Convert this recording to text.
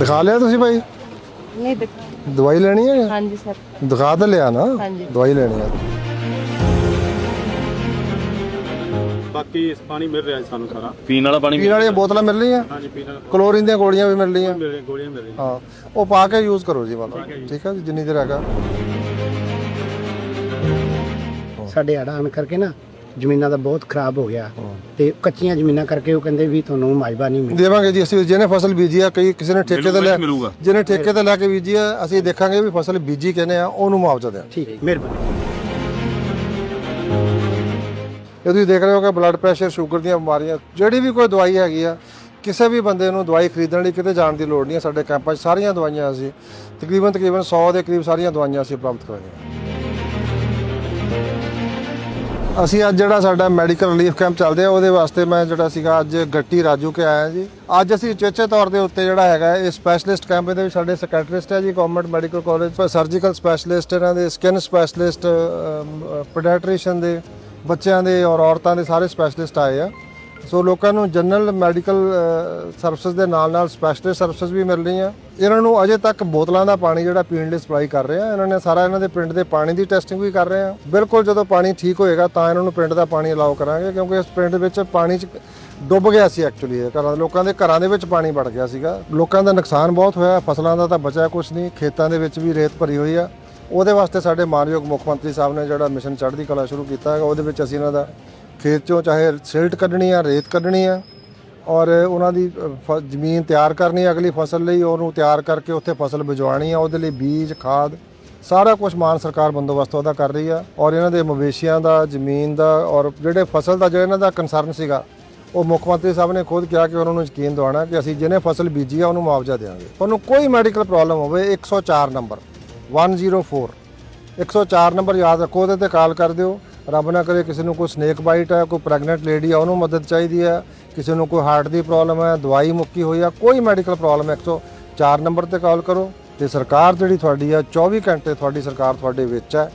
ਦਿਖਾ ਲਿਆ ਤੁਸੀਂ ਭਾਈ ਨਹੀਂ ਦਿਖ ਦਵਾਈ ਲੈਣੀ ਹੈ? ਹਾਂਜੀ ਸਰ। ਦਿਖਾ ਤਾਂ ਲਿਆ ਨਾ। ਹਾਂਜੀ। ਦਵਾਈ ਲੈਣੀ ਹੈ। ਬਾਕੀ ਇਸ ਪਾਣੀ ਮਿਲ ਰਿਹਾ ਜੀ ਸਾਨੂੰ ਸਾਰਾ। ਪੀਣ ਵਾਲਾ ਪਾਣੀ ਪੀਣ ਵਾਲੀਆਂ ਬੋਤਲਾਂ ਮਿਲ ਰਹੀਆਂ? ਹਾਂਜੀ ਪੀਣਾ ਕਲੋਰੀਨ ਦੀਆਂ ਗੋਲੀਆਂ ਵੀ ਮਿਲ ਰਹੀਆਂ। ਮਿਲ ਰਹੀਆਂ ਗੋਲੀਆਂ ਮਿਲ ਰਹੀਆਂ। ਹਾਂ ਉਹ ਪਾ ਕੇ ਯੂਜ਼ ਕਰੋ ਜੀ ਮਤਲਬ ਠੀਕ ਹੈ ਜੀ। ਜਿੰਨੀ ਦੇਰ ਹੈਗਾ। ਸਾਡੇ ਹੜ੍ਹ ਆਉਣ ਕਰਕੇ ਨਾ ਜ਼ਮੀਨਾਂ ਦਾ ਬਹੁਤ ਖਰਾਬ ਹੋ ਗਿਆ। ਤੇ ਕੱਚੀਆਂ ਜ਼ਮੀਨਾਂ ਕਰਕੇ ਉਹ ਕਹਿੰਦੇ ਵੀ ਤੁਹਾਨੂੰ ਮਾਜਬਾ ਨਹੀਂ ਮਿਲ ਦੇਵਾਂਗੇ ਜੀ ਅਸੀਂ ਜਿਹਨੇ ਫਸਲ ਬੀਜੀ ਆ ਕਈ ਕਿਸੇ ਨੇ ਠੇਕੇ ਤੇ ਲੈ। ਜਿਹਨੇ ਠੇਕੇ ਤੇ ਲੈ ਕੇ ਬੀਜੀ ਆ ਅਸੀਂ ਦੇਖਾਂਗੇ ਵੀ ਫਸਲ ਬੀਜੀ ਕਹਿੰਦੇ ਆ ਉਹਨੂੰ ਮੁਆਵਜ਼ਾ ਦੇਣ। ਠੀਕ ਹੈ ਮਿਹਰਬਾਨੀ। ਇਹ ਤੁਸੀਂ ਦੇਖ ਰਹੇ ਹੋ ਕਿ ਬਲੱਡ ਪ੍ਰੈਸ਼ਰ ਸ਼ੂਗਰ ਦੀਆਂ ਬਿਮਾਰੀਆਂ ਜਿਹੜੀ ਵੀ ਕੋਈ ਦਵਾਈ ਹੈਗੀ ਆ ਕਿਸੇ ਵੀ ਬੰਦੇ ਨੂੰ ਦਵਾਈ ਖਰੀਦਣ ਲਈ ਕਿਤੇ ਜਾਣ ਦੀ ਲੋੜ ਨਹੀਂ ਹੈ ਸਾਡੇ ਕੈਂਪਾਂ 'ਚ ਸਾਰੀਆਂ ਦਵਾਈਆਂ ਅਸੀਂ ਤਕਰੀਬਨ ਤਕਰੀਬਨ 100 ਦੇ ਕਰੀਬ ਸਾਰੀਆਂ ਦਵਾਈਆਂ ਅਸੀਂ ਪ੍ਰਾਪਤ ਕਰਾਈਆਂ। ਅਸੀਂ ਅੱਜ ਜਿਹੜਾ ਸਾਡਾ ਮੈਡੀਕਲ ਰਿਲੀਫ ਕੈਂਪ ਚੱਲਦੇ ਆ, ਉਹਦੇ ਵਾਸਤੇ ਮੈਂ ਜਿਹੜਾ ਸੀਗਾ ਅੱਜ ਗੱਟੀ ਰਾਜੂ ਕੇ ਆਇਆ ਜੀ। ਅੱਜ ਅਸੀਂ ਚੇਚੇ ਤੌਰ ਦੇ ਉੱਤੇ ਜਿਹੜਾ ਹੈਗਾ ਇਹ ਸਪੈਸ਼ਲਿਸਟ ਕੈਂਪ ਇਹਦੇ ਵਿੱਚ ਸਾਡੇ ਸੈਕਟਰਿਸਟ ਹੈ ਜੀ government medical college surgical specialist ਇਹਨਾਂ ਦੇ ਸਕਿਨ ਸਪੈਸ਼ਲਿਸਟ ਪੀਡੀਆਟ੍ਰੀਸ਼ੀਅਨ ਦੇ, ਬੱਚਿਆਂ ਦੇ ਔਰ ਔਰਤਾਂ ਦੇ ਸਾਰੇ ਸਪੈਸ਼ਲਿਸਟ ਆਏ ਆ। ਸੋ ਲੋਕਾਂ ਨੂੰ ਜਨਰਲ ਮੈਡੀਕਲ ਸਰਵਿਸਿਜ਼ ਦੇ ਨਾਲ ਨਾਲ ਸਪੈਸ਼ਲਿਸਟ ਸਰਵਿਸਿਜ਼ ਵੀ ਮਿਲ ਰਹੀਆਂ। ਇਹਨਾਂ ਨੂੰ ਅਜੇ ਤੱਕ ਬੋਤਲਾਂ ਦਾ ਪਾਣੀ ਜਿਹੜਾ ਪੀਣ ਲਈ ਸਪਲਾਈ ਕਰ ਰਹੇ ਆ, ਇਹਨਾਂ ਨੇ ਸਾਰਾ ਇਹਨਾਂ ਦੇ ਪਿੰਡ ਦੇ ਪਾਣੀ ਦੀ ਟੈਸਟਿੰਗ ਵੀ ਕਰ ਰਹੇ ਆ। ਬਿਲਕੁਲ ਜਦੋਂ ਪਾਣੀ ਠੀਕ ਹੋਏਗਾ ਤਾਂ ਇਹਨਾਂ ਨੂੰ ਪਿੰਡ ਦਾ ਪਾਣੀ ਅਲਾਉ ਕਰਾਂਗੇ, ਕਿਉਂਕਿ ਇਸ ਪਿੰਡ ਵਿੱਚ ਪਾਣੀ 'ਚ ਡੁੱਬ ਗਿਆ ਸੀ ਐਕਚੁਅਲੀ ਇਹ ਘਰਾਂ, ਲੋਕਾਂ ਦੇ ਘਰਾਂ ਦੇ ਵਿੱਚ ਪਾਣੀ ਵੜ ਗਿਆ ਸੀਗਾ। ਲੋਕਾਂ ਦਾ ਨੁਕਸਾਨ ਬਹੁਤ ਹੋਇਆ, ਫਸਲਾਂ ਦਾ ਤਾਂ ਬਚਿਆ ਕੁਝ ਨਹੀਂ, ਖੇਤਾਂ ਦੇ ਵਿੱਚ ਵੀ ਰੇਤ ਭਰੀ ਹੋਈ ਆ। ਉਹਦੇ ਵਾਸਤੇ ਸਾਡੇ ਮਾਨਯੋਗ ਮੁੱਖ ਮੰਤਰੀ ਸਾਹਿਬ ਨੇ ਜਿਹੜਾ ਮਿਸ਼ਨ ਚੜ੍ਹਦੀ ਕਲਾ ਸ਼ੁਰੂ ਕੀਤਾ ਹੈਗਾ, ਉਹਦੇ ਵਿੱਚ ਅਸੀਂ ਇਹਨਾਂ ਦਾ ਖੇਤ ਚੋਂ ਚਾਹੇ ਸਿਲਟ ਕੱਢਣੀ ਆ, ਰੇਤ ਕੱਢਣੀ ਆ, ਔਰ ਉਹਨਾਂ ਦੀ ਫ- ਜ਼ਮੀਨ ਤਿਆਰ ਕਰਨੀ ਆ ਅਗਲੀ ਫਸਲ ਲਈ, ਉਹਨੂੰ ਤਿਆਰ ਕਰਕੇ ਉੱਥੇ ਫਸਲ ਬਿਜਵਾਣੀ ਆ, ਉਹਦੇ ਲਈ ਬੀਜ, ਖਾਦ, ਸਾਰਾ ਕੁਝ ਮਾਨ ਸਰਕਾਰ ਬੰਦੋਬਸਤ ਉਹਦਾ ਕਰ ਰਹੀ ਆ, ਔਰ ਇਹਨਾਂ ਦੇ ਮਵੇਸ਼ੀਆਂ ਦਾ, ਜ਼ਮੀਨ ਦਾ, ਔਰ ਜਿਹੜੇ ਫਸਲ ਦਾ ਜਿਹੜਾ ਇਹਨਾਂ ਦਾ ਕੰਸਰਨ ਸੀਗਾ, ਉਹ ਮੁੱਖ ਮੰਤਰੀ ਸਾਹਿਬ ਨੇ ਖੁਦ ਕਿਹਾ ਕਿ ਉਹਨਾਂ ਨੂੰ ਯਕੀਨ ਦਿਵਾਉਣਾ ਕਿ ਅਸੀਂ ਜਿਹਨੇ ਫਸਲ ਬੀਜੀ ਆ, ਉਹਨੂੰ ਮੁਆਵਜ਼ਾ ਦੇਵਾਂਗੇ। ਉਹਨੂੰ ਕੋਈ ਮੈਡੀਕਲ ਪ੍ਰੋਬਲਮ ਹੋਵੇ 104 ਨੰਬਰ। 104 104 ਨੰਬਰ ਯਾਦ ਰੱਖੋ, ਉਹਦੇ ਤੇ ਕਾਲ ਕਰ ਦਿਓ। ਰੱਬ ਨਾ ਕਰੇ ਕਿਸੇ ਨੂੰ ਕੋਈ ਸਨੇਕ ਬਾਈਟ ਹੈ ਕੋਈ ਪ੍ਰੈਗਨੈਂਟ ਲੇਡੀ ਆ, ਉਹਨੂੰ ਮਦਦ ਚਾਹੀਦੀ ਹੈ ਕਿਸੇ ਨੂੰ ਕੋਈ ਹਾਰਟ ਦੀ ਪ੍ਰੋਬਲਮ ਹੈ ਦਵਾਈ ਮੁੱਕੀ ਹੋਈ ਆ, ਕੋਈ ਮੈਡੀਕਲ ਪ੍ਰੋਬਲਮ ਹੈ 104 ਨੰਬਰ ਤੇ ਕਾਲ ਕਰੋ। ਤੇ ਸਰਕਾਰ ਜਿਹੜੀ ਤੁਹਾਡੀ ਆ 24 ਘੰਟੇ ਤੁਹਾਡੀ ਸਰਕਾਰ ਤੁਹਾਡੇ ਵਿੱਚ ਹੈ